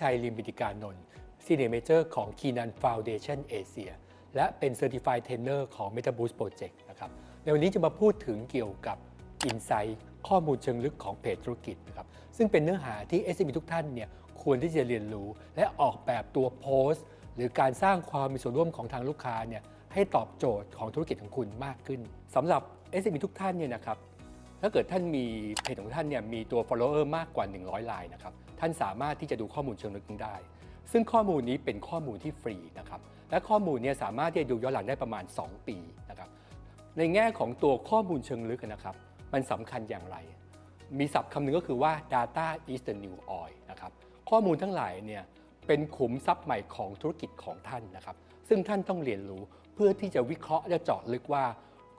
ชัยลิมบิติการนนท์ Senior Major ของ Kinan Foundation Asia และเป็น Certified Trainer ของ MetaBoost Project นะครับ ในวันนี้จะมาพูดถึงเกี่ยวกับ Insight ข้อมูลเชิงลึกของเพจธุรกิจนะครับ ซึ่งเป็นเนื้อหาที่ SME ทุกท่านเนี่ยควรที่จะเรียนรู้ และออกแบบตัวโพสต์ หรือการสร้างความมีส่วนร่วมของทางลูกค้าเนี่ยให้ตอบโจทย์ของธุรกิจของคุณมากขึ้นสำหรับ SME ทุกท่านเนี่ยนะครับถ้าเกิดท่านมีเพจของท่านเนี่ยมีตัว follower มากกว่า 100ลายนะครับ ท่านสามารถที่จะดูข้อมูลเชิงลึกนี้ได้ ซึ่งข้อมูลนี้เป็นข้อมูลที่ฟรีนะครับ และข้อมูลเนี่ยสามารถที่จะดูย้อนหลังได้ประมาณ 2 ปีนะครับ ในแง่ของตัวข้อมูลเชิงลึกนะครับ มันสำคัญอย่างไร มีศัพท์คำหนึ่งก็คือว่า data is the new oil นะครับ ข้อมูลทั้งหลายเนี่ยเป็นขุมทรัพย์ใหม่ของธุรกิจของท่านนะครับ ซึ่งท่านต้องเรียนรู้เพื่อที่จะวิเคราะห์และเจาะลึกว่า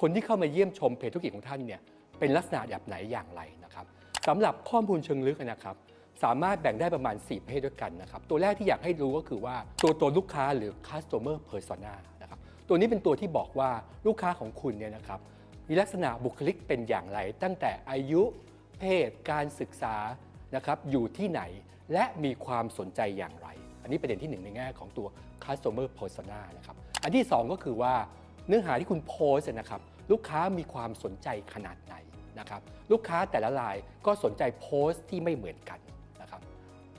คนที่เข้ามาเยี่ยมชมเพจธุรกิจของท่านเนี่ยเป็นลักษณะแบบไหนอย่างไรนะครับสำหรับข้อมูลเชิงลึกนะครับ สามารถแบ่งได้ประมาณ 4 ประเภทด้วยกันนะครับ ตัวแรกที่อยากให้รู้ก็คือว่าตัวตนลูกค้าหรือ customer persona นะครับ ตัวนี้เป็นตัวที่บอกว่าลูกค้าของคุณเนี่ยนะครับ มีลักษณะบุคลิกเป็นอย่างไร ตั้งแต่อายุเพศ การศึกษานะครับอยู่ที่ไหนและมีความสนใจอย่างไร อันนี้ประเด็นที่หนึ่งในแง่ของตัว customer persona นะครับ อันที่สองก็คือว่าเนื้อหาที่คุณโพสนะครับลูกค้ามีความสนใจขนาดไหนนะครับลูกค้าแต่ละรายก็สนใจโพสต์ที่ไม่เหมือนกัน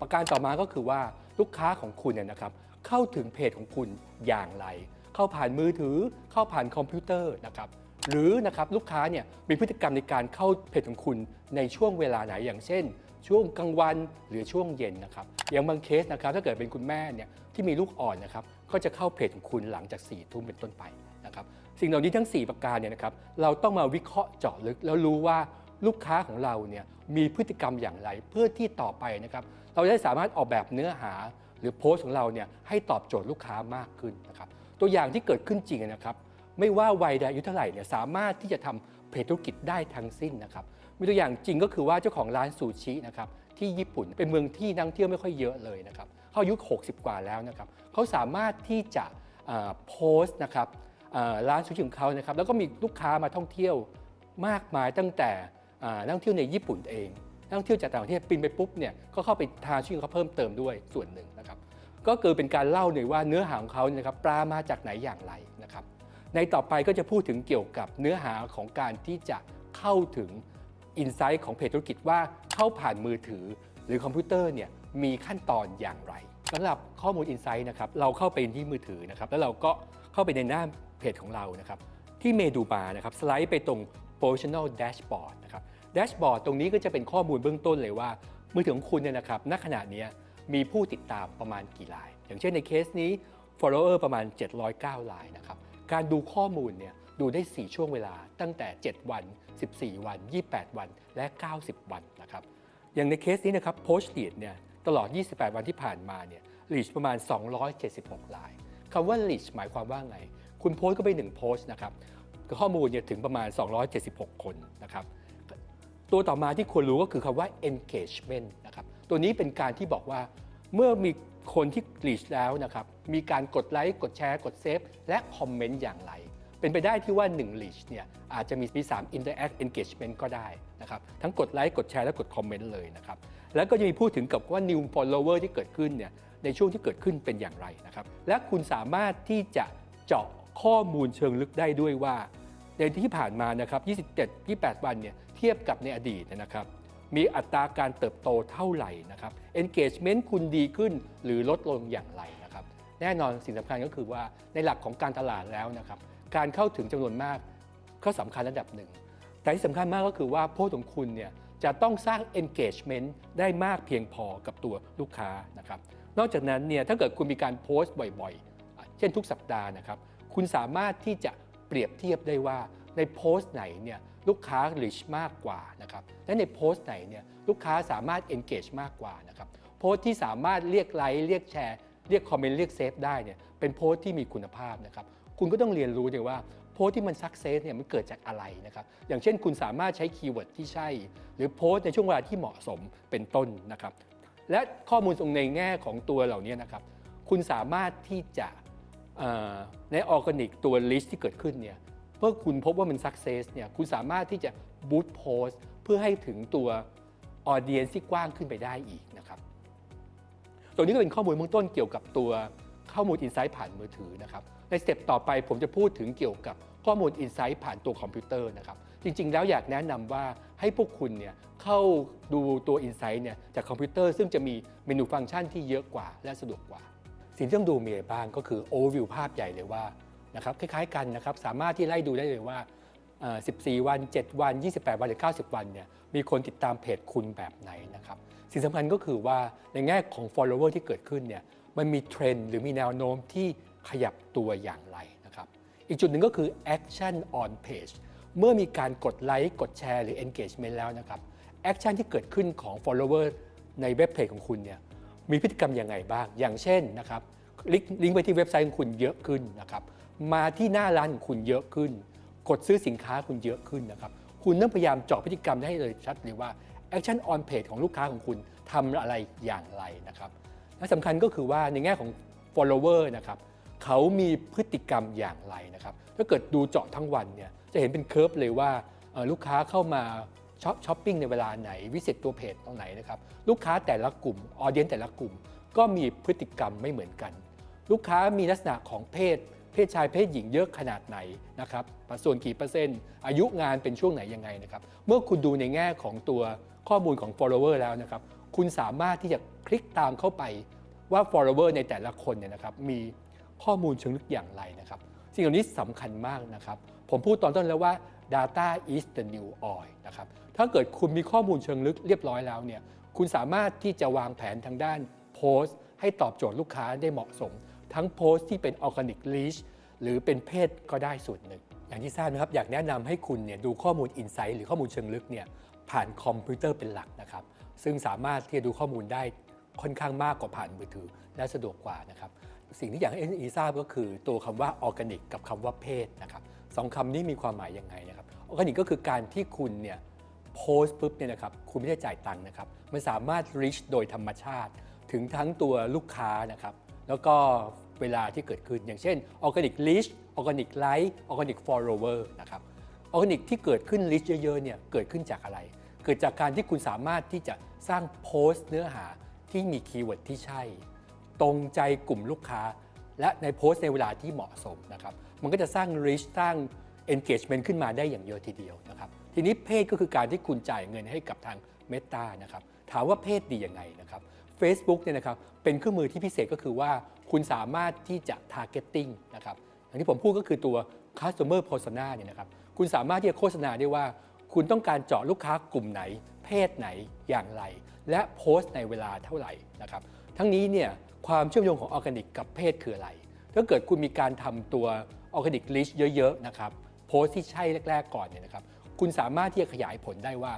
ประการต่อมาก็คือว่าลูกค้าของคุณเนี่ยนะครับเข้าถึงเพจของคุณอย่างไร เข้าผ่านมือถือ เข้าผ่านคอมพิวเตอร์นะครับหรือนะครับลูกค้าเนี่ยมีพฤติกรรมในการเข้าเพจของคุณในช่วงเวลาไหนอย่างเช่น ช่วงกลางวันหรือช่วงเย็นนะครับอย่างบางเคสนะครับถ้าเกิดเป็นคุณแม่เนี่ยที่มีลูกอ่อนนะครับก็จะเข้าเพจของคุณหลังจาก4ี่ทุ่มเป็นต้นไปนะครับสิ่งเหล่านี้ทั้ง 4 ประการเนี่ยนะครับเราต้องมาวิเคราะห์เจาะลึกแล้วรู้ว่า ลูกค้าของเราเนี่ยมีพฤติกรรมอย่างไร เพื่อที่ต่อไปนะครับเราจะได้สามารถออกแบบเนื้อหาหรือโพสต์ของเราเนี่ยให้ตอบโจทย์ลูกค้ามากขึ้นนะครับตัวอย่างที่เกิดขึ้นจริงนะครับ ไม่ว่าวัยใดอายุเท่าไหร่เนี่ยสามารถที่จะทำเพจธุรกิจได้ทั้งสิ้นนะครับมีตัวอย่างจริงก็คือว่าเจ้าของร้านซูชินะครับที่ญี่ปุ่นเป็นเมืองที่นักท่องเที่ยวไม่ค่อยเยอะเลยนะครับเขาอายุ 60 กว่าแล้วนะครับเขาสามารถที่จะโพสต์นะครับร้านซูชิของเขานะครับแล้วก็มีลูกค้ามาท่องเที่ยวมากมายตั้งแต่ นักท่องเที่ยวในญี่ปุ่นเองนักท่องเที่ยวจากต่างประเทศบินไปปุ๊บเนี่ยก็เข้าไปทานชื่อเขาเพิ่มเติมด้วยส่วนหนึ่งนะครับก็คือเป็นการเล่าหน่อยว่าเนื้อหาของเขาเนี่ยครับปลามาจากไหนอย่างไรนะครับ ในต่อไปก็จะพูดถึงเกี่ยวกับเนื้อหาของการที่จะเข้าถึงอินไซต์ของเพจธุรกิจว่าเข้าผ่านมือถือหรือคอมพิวเตอร์เนี่ยมีขั้นตอนอย่างไรสำหรับข้อมูลอินไซต์นะครับเราเข้าไปที่มือถือนะครับแล้วเราก็เข้าไปในหน้าเพจของเรานะครับที่เมดูบาร์นะครับสไลด์ไปตรง positional dashboard นะครับ dashboard ตรงนี้ก็จะเป็นข้อมูลเบื้องต้นเลยว่า มือถือของคุณเนี่ยนะครับณขณะนี้มีผู้ติดตามประมาณกี่ราย อย่างเช่นในเคสนี้ follower ประมาณ 709รายนะครับการดูข้อมูลเนี่ยดูได้ 4 ช่วงเวลาตั้งแต่ 7 วัน 14 วัน 28 วัน และ 90 วันนะครับอย่างในเคสนี้นะครับ post lead เนี่ยตลอด 28 วันที่ผ่านมาเนี่ย reach ประมาณ 276รายคำว่า reach หมายความว่าไง คุณโพสต์ก็ไป1โพสต์นะครับข้อมูลเนี่ยถึงประมาณ 276 คนนะครับ ตัวต่อมาที่ควรรู้ก็คือคำว่า engagement นะครับ ตัวนี้เป็นการที่บอกว่าเมื่อมีคนที่ reach แล้วนะครับ มีการกดไลค์ กดแชร์ กดเซฟ และคอมเมนต์อย่างไร เป็นไปได้ที่ว่า1 reach เนี่ยอาจจะมีมี3 interact engagement ก็ได้นะครับ ทั้งกดไลค์ กดแชร์ และกดคอมเมนต์เลยนะครับ แล้วก็จะมีพูดถึงกับว่า new follower ที่เกิดขึ้นเนี่ย ในช่วงที่เกิดขึ้นเป็นอย่างไรนะครับ และคุณสามารถที่จะเจาะข้อมูลเชิงลึกได้ด้วยว่าในที่ผ่านมานะครับ 27 28 วันเนี่ย ทียบกับในอดีตนะครับ มีอัตราการเติบโตเท่าไหร่นะครับ engagement คุณดีขึ้นหรือลดลงอย่างไรนะครับ แน่นอนสิ่งสำคัญก็คือว่าในหลักของการตลาดแล้วนะครับ การเข้าถึงจำนวนมากก็สำคัญระดับหนึ่ง แต่ที่สำคัญมากก็คือว่าโพสของคุณเนี่ยจะต้องสร้าง engagement ได้มากเพียงพอกับตัวลูกค้านะครับ นอกจากนั้นเนี่ยถ้าเกิดคุณมีการโพสต์บ่อยๆ เช่นทุกสัปดาห์นะครับ คุณสามารถที่จะเปรียบเทียบได้ว่า ในโพสต์ไหนเนี่ยลูกค้า reach มากกว่านะครับและในโพสต์ไหนเนี่ยลูกค้าสามารถ engage มากกว่านะครับโพสต์ที่สามารถเรียกไลค์เรียกแชร์เรียกคอมเมนต์เรียกเซฟได้เนี่ยเป็นโพสต์ที่มีคุณภาพนะครับคุณก็ต้องเรียนรู้เนี่ยว่าโพสต์ที่มันสักเซสเนี่ยมันเกิดจากอะไรนะครับอย่างเช่นคุณสามารถใช้คีย์เวิร์ดที่ใช่ หรือโพสต์ในช่วงเวลาที่เหมาะสมเป็นต้นนะครับและข้อมูลตรงในแง่ของตัวเหล่านี้นะครับคุณสามารถที่จะในออร์แกนิกตัวลิสต์ที่เกิดขึ้นเนี่ย เมื่อคุณพบว่ามันสักเซสเนี่ยคุณสามารถที่จะบูตโพสเพื่อให้ถึงตัวออเดียนที่กว้างขึ้นไปได้อีกนะครับตตัวนี้ก็เป็นข้อมูลเบื้องต้นเกี่ยวกับตัวข้อมูล Insight ผ่านมือถือนะครับในสเต็ปต่อไปผมจะพูดถึงเกี่ยวกับข้อมูล Insight ผ่านตัวคอมพิวเตอร์นะครับจริง ๆ แล้วอยากแนะนำว่าให้พวกคุณเนี่ยเข้าดูตัว Insight เนี่ยจากคอมพิวเตอร์ซึ่งจะมีเมนูฟังก์ชันที่เยอะกว่าและสะดวกกว่า สิ่งที่ต้องดูมีอะไรบ้างก็คือ overview ภาพใหญ่เลยว่า นะครับคล้ายๆกันนะครับสามารถที่ไล่ดูได้เลยว่า 14 วัน 7 วัน 28 วันหรือ 90 วันเนี่ยมีคนติดตามเพจคุณแบบไหนนะครับสิ่งสำคัญก็คือว่าในแง่ของ follower ที่เกิดขึ้นเนี่ยมันมีเทรนด์หรือมีแนวโน้มที่ขยับตัวอย่างไรนะครับอีกจุดหนึ่งก็คือ action on page เมื่อมีการกดไลค์กดแชร์หรือ engagement แล้วนะครับ action ที่เกิดขึ้นของ follower ในเว็บเพจของคุณเนี่ยมีพฤติกรรมอยังไงบ้าง อย่างเช่นนะครับลิงก์ลิงก์ไปที่เว็บไซต์ของคุณเยอะขึ้นนะครับ มาที่หน้าร้านของคุณเยอะขึ้น กดซื้อสินค้าคุณเยอะขึ้นนะครับ คุณต้องพยายามเจาะพฤติกรรมได้ให้เลยชัดเลยว่า action on page ของลูกค้าของคุณทำอะไรอย่างไรนะครับและสำคัญก็คือว่าในแง่ของ follower นะครับเขามีพฤติกรรมอย่างไรนะครับ ถ้าเกิดดูเจาะทั้งวันเนี่ยจะเห็นเป็นเคอร์ฟเลยว่าลูกค้าเข้ามาช็อปช้อปปิ้งในเวลาไหน วิสิตตัวเพจตรงไหนนะครับ ลูกค้าแต่ละกลุ่มออเดียนแต่ละกลุ่ม ก็มีพฤติกรรมไม่เหมือนกัน ลูกค้ามีลักษณะของเพศ เพศชายเพศหญิงเยอะขนาดไหนนะครับส่วนกี่เปอร์เซ็นต์ อายุงานเป็นช่วงไหนยังไงนะครับเมื่อคุณดูในแง่ของตัวข้อมูลของ follower แล้วนะครับคุณสามารถที่จะคลิกตามเข้าไปว่า follower ในแต่ละคนเนี่ยนะครับมีข้อมูลเชิงลึกอย่างไรนะครับสิ่งเหล่านี้สำคัญมากนะครับ ผมพูดตอนต้นแล้วว่า data is the new oil นะครับถ้าเกิดคุณมีข้อมูลเชิงลึกเรียบร้อยแล้วเนี่ยคุณสามารถที่จะวางแผนทางด้านโพสต์ ให้ตอบโจทย์ลูกค้าได้เหมาะสม ทั้งโพสต์ที่เป็น organic reach หรือเป็นเพศก็ได้ส่วนหนึ่ง อย่างที่ทราบนะครับอยากแนะนำให้คุณเนี่ยดูข้อมูล Insight หรือข้อมูลเชิงลึกเนี่ยผ่านคอมพิวเตอร์เป็นหลักนะครับ ซึ่งสามารถที่จะดูข้อมูลได้ค่อนข้างมากกว่าผ่านมือถือและสะดวกกว่านะครับสิ่งที่อยากให้ NE ทราบก็คือตัวคำว่า organic กับคำว่าเพศนะครับสองคำนี้มีความหมายยังไงนะครับ organic ก็คือการที่คุณเนี่ยโพสต์ปุ๊บเนี่ยนะครับคุณไม่ได้จ่ายตังค์นะครับมันสามารถ reach โดยธรรมชาติ ถึงทั้งตัวลูกค้านะครับ แล้วก็เวลาที่เกิดขึ้น อย่างเช่น organic reach organic like organic follower นะครับ organic ที่เกิดขึ้น reach เยอะๆเนี่ยเกิดขึ้นจากอะไร เกิดจากการที่คุณสามารถที่จะสร้างโพสต์เนื้อหาที่มีคีย์เวิร์ดที่ใช่ ตรงใจกลุ่มลูกค้า และในโพสต์ในเวลาที่เหมาะสมนะครับมันก็จะสร้าง reach สร้าง engagement ขึ้นมาได้อย่างเยอะทีเดียวนะครับทีนี้เพศก็คือการที่คุณจ่ายเงินให้กับทาง Meta นะครับถามว่าเพศดียังไงนะครับ Facebook เนี่ยนะครับเป็นเครื่องมือที่พิเศษก็คือว่าคุณสามารถที่จะ targeting นะครับอย่างที่ผมพูดก็คือตัว customer persona เนี่ยนะครับคุณสามารถที่จะโฆษณาได้ว่า คุณต้องการเจาะลูกค้ากลุ่มไหน เพศไหนอย่างไร และโพสต์ในเวลาเท่าไหร่นะครับทั้งนี้เนี่ยความเชื่อมโยงของออร์แกนิกกับเพศคืออะไร ถ้าเกิดคุณมีการทำตัวออร์แกนิกลิชเยอะๆนะครับโพสต์ที่ใช่แรก ๆ ก่อนเนี่ยนะครับคุณสามารถที่จะขยายผลได้ว่า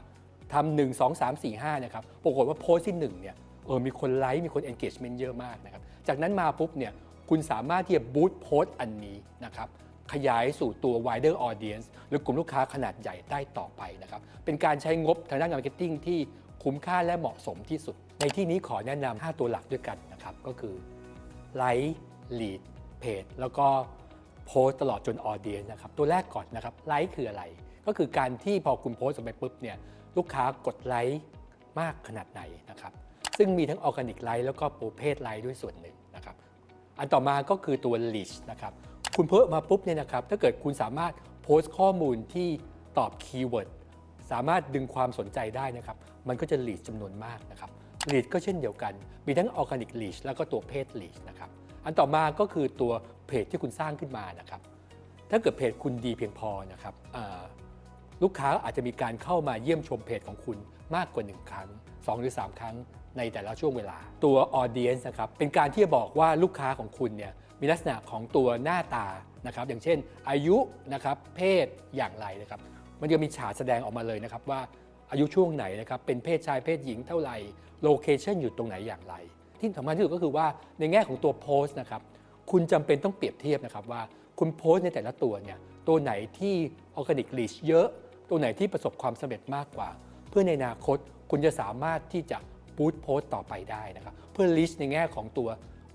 ทำหนึ่งสองสามสี่ห้านะครับปรากฏว่าโพสต์ที่หนึ่งเนี่ย เออมีคนไลค์มีคน engagement เยอะมากนะครับจากนั้นมาปุ๊บเนี่ยคุณสามารถที่จะบูตโพสต์อันนี้นะครับขยายสู่ตัว wider audience หรือกลุ่มลูกค้าขนาดใหญ่ได้ต่อไปนะครับเป็นการใช้งบทางด้านการมาร์เก็ตติ้งที่คุ้มค่าและเหมาะสมที่สุด ในที่นี้ขอแนะนำ5ตัวหลักด้วยกันนะครับก็คือไลค์ลีดเพจแล้วก็โพสตลอดจนออเดียนนะครับตัวแรกก่อนนะครับไลค์คืออะไร ก็คือการที่พอคุณโพสต์ไปปุ๊บเนี่ยลูกค้ากดไลค์มากขนาดไหนนะครับ ซึ่งมีทั้งออร์แกนิกไลค์แล้วก็โปรเพศไลค์ด้วยส่วนหนึ่งนะครับ อันต่อมาก็คือตัวลีชนะครับ คุณเพิ่มมาปุ๊บเนี่ยนะครับ ถ้าเกิดคุณสามารถโพสต์ข้อมูลที่ตอบคีย์เวิร์ดสามารถดึงความสนใจได้นะครับ มันก็จะลีดจำนวนมากนะครับลีดก็เช่นเดียวกัน มีทั้งออร์แกนิกลีดแล้วก็ตัวเพจลีดนะครับ อันต่อมาก็คือตัวเพจที่คุณสร้างขึ้นมานะครับ ถ้าเกิดเพจคุณดีเพียงพอนะครับลูกค้าอาจจะมีการเข้ามาเยี่ยมชมเพจของคุณมากกว่า 1 ครั้ง 2 หรือ 3 ครั้ง ในแต่ละช่วงเวลา ตัว Audience นะครับเป็นการที่จะบอกว่าลูกค้าของคุณเนี่ยมีลักษณะของตัวหน้าตานะครับอย่างเช่น อายุนะครับเพศอย่างไรนะครับมันจะมีฉากแสดงออกมาเลยนะครับว่าอายุช่วงไหนนะครับเป็นเพศชายเพศหญิงเท่าไหร่โลเคชันอยู่ตรงไหนอย่างไร ที่สำคัญที่สุดก็คือว่าในแง่ของตัวโพสต์นะครับคุณจำเป็นต้องเปรียบเทียบนะครับว่าคุณโพสต์ในแต่ละตัวเนี่ยตัวไหนที่ออร์แกนิกลีชเยอะ ตัวไหนที่ประสบความสำเร็จมากกว่า เพื่อในอนาคตคุณจะสามารถที่จะ บูตโพสต์ต่อไปได้นะครับ เพื่อลิชในแง่ของตัว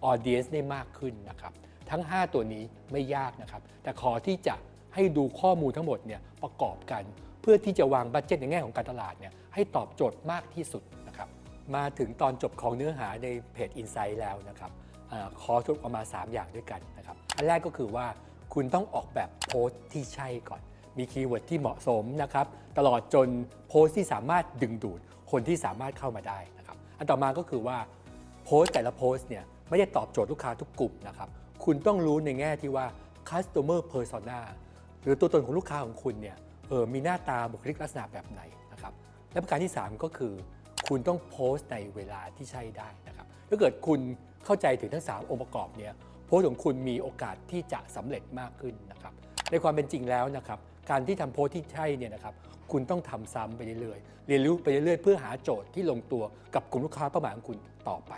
ออเดียนได้มากขึ้นนะครับ ทั้ง 5 ตัวนี้ไม่ยากนะครับ แต่ขอที่จะให้ดูข้อมูลทั้งหมดเนี่ยประกอบกัน เพื่อที่จะวางบัตเจ็ตในแง่ของการตลาดเนี่ยให้ตอบโจทย์มากที่สุดนะครับ มาถึงตอนจบของเนื้อหาในเพจ Insight แล้วนะครับอขอสรุปออกมา 3 อย่างด้วยกันนะครับ อันแรกก็คือว่าคุณต้องออกแบบโพสต์ที่ใช่ก่อน มีคีย์เวิร์ดที่เหมาะสมนะครับตลอดจนโพสต์ที่สามารถดึงดูดคนที่สามารถเข้ามาได้นะครับอันต่อมาก็คือว่าโพสต์แต่ละโพสต์เนี่ยไม่ได้ตอบโจทย์ลูกค้าทุกกลุ่มนะครับคุณต้องรู้ในแง่ที่ว่า customer persona หรือตัวตนของลูกค้าของคุณเนี่ยเออมีหน้าตาบุคลิกลักษณะแบบไหนนะครับและประการที่ 3 ก็คือ คุณต้องโพสต์ในเวลาที่ใช่ได้นะครับถ้าเกิดคุณเข้าใจถึงทั้ง 3 องค์ประกอบเนี่ยโพสต์ของคุณมีโอกาสที่จะสำเร็จมากขึ้นนะครับในความเป็นจริงแล้วนะครับ การที่ทำโพสที่ใช่เนี่ยนะครับคุณต้องทำซ้ำไปเรื่อยๆเรียนรู้ไปเรื่อยๆ เพื่อหาโจทย์ที่ลงตัวกับกลุ่มลูกค้าเป้าหมายของคุณต่อไป